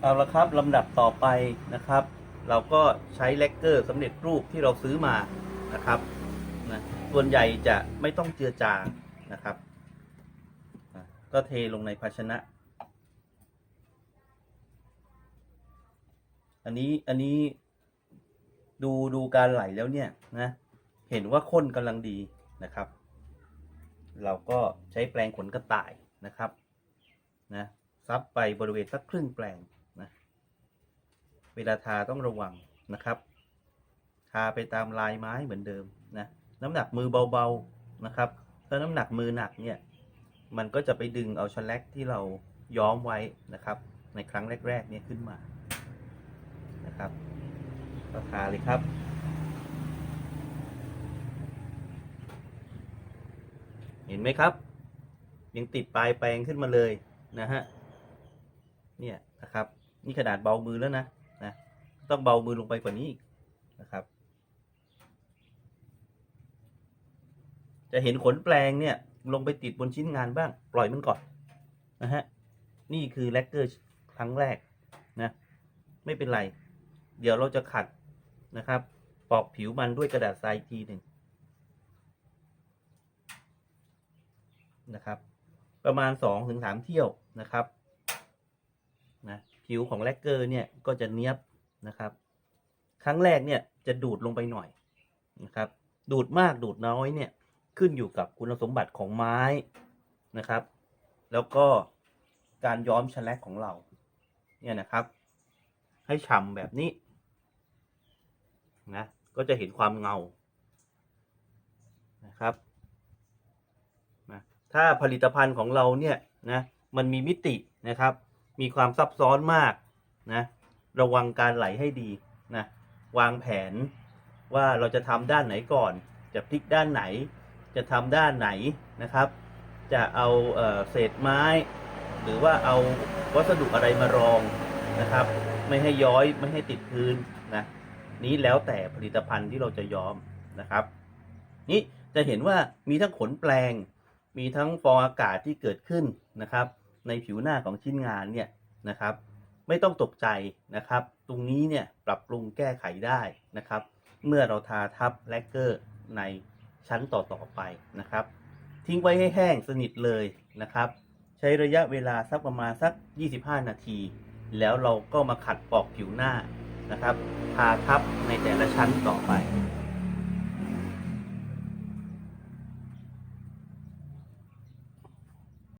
เอาละครับลำดับต่อไปนะครับ เราก็ใช้เลกเกอร์สำเร็จรูปที่เราซื้อมานะครับนะส่วนใหญ่จะไม่ต้องเจือจางนะครับ ก็เทลงในภาชนะ อันนี้อันนี้ดูดูการไหลแล้วเนี่ยนะเห็นว่าข้นกำลังดีนะครับ เราก็ใช้แปรงขนกระต่ายนะครับนะซับไปบริเวณสักครึ่งแปลง เวลาทาต้องระวังนะครับ ทาไปตามลายไม้เหมือนเดิมนะน้ำหนักมือเบาๆนะครับถ้าน้ำหนักมือหนักเนี่ยมันก็จะไปดึงเอาชแลกที่เราย้อมไว้นะครับ ในครั้งแรกๆเนี่ยขึ้นมานะครับก็ทาเลยครับเห็นไหมครับ ยังติดปลายแปรงขึ้นมาเลยนะฮะเนี่ยนะครับ นี่ขนาดเบามือแล้วนะ ต้องเบามือลงไปกว่านี้อีกนะครับ จะเห็นขนแปลงเนี่ย ลงไปติดบนชิ้นงานบ้าง ปล่อยมันก่อนนะฮะ นี่คือแลกเกอร์ครั้งแรกนะ ไม่เป็นไร เดี๋ยวเราจะขัดนะครับ ปอกผิวมันด้วยกระดาษทรายทีหนึ่งนะครับ ประมาณ2อถึงสเที่ยวนะครับนะผิวของแลกเกอร์เนี่ยก็จะเนียบ นะครับ ครั้งแรกเนี่ยจะดูดลงไปหน่อยนะครับ ดูดมากดูดน้อยเนี่ยขึ้นอยู่กับคุณสมบัติของไม้นะครับ แล้วก็การย้อมชแลกของเรา เนี่ยนะครับ ให้ฉ่ำแบบนี้นะก็จะเห็นความเงานะครับนะถ้าผลิตภัณฑ์ของเราเนี่ยนะมันมีมิตินะครับ มีความซับซ้อนมากนะ ระวังการไหลให้ดีนะวางแผนว่าเราจะทำด้านไหนก่อน จะพลิกด้านไหน จะทำด้านไหนนะครับ จะเอาเอ่อเศษไม้ หรือว่าเอาวัสดุอะไรมารองนะครับ ไม่ให้ย้อยไม่ให้ติดพื้นนะนี้แล้วแต่ผลิตภัณฑ์ที่เราจะย้อมนะครับ นี่จะเห็นว่ามีทั้งขนแปลง มีทั้งฟองอากาศที่เกิดขึ้นนะครับ ในผิวหน้าของชิ้นงานเนี่ยนะครับ ไม่ต้องตกใจนะครับ ตรงนี้เนี่ยปรับปรุงแก้ไขได้นะครับ เมื่อเราทาทับแลกเกอร์ในชั้นต่อๆไปนะครับ ทิ้งไว้ให้แห้งสนิทเลยนะครับ ใช้ระยะเวลาสักประมาณสัก 25 นาที แล้วเราก็มาขัดปอกผิวหน้านะครับ ทาทับในแต่ละชั้นต่อไป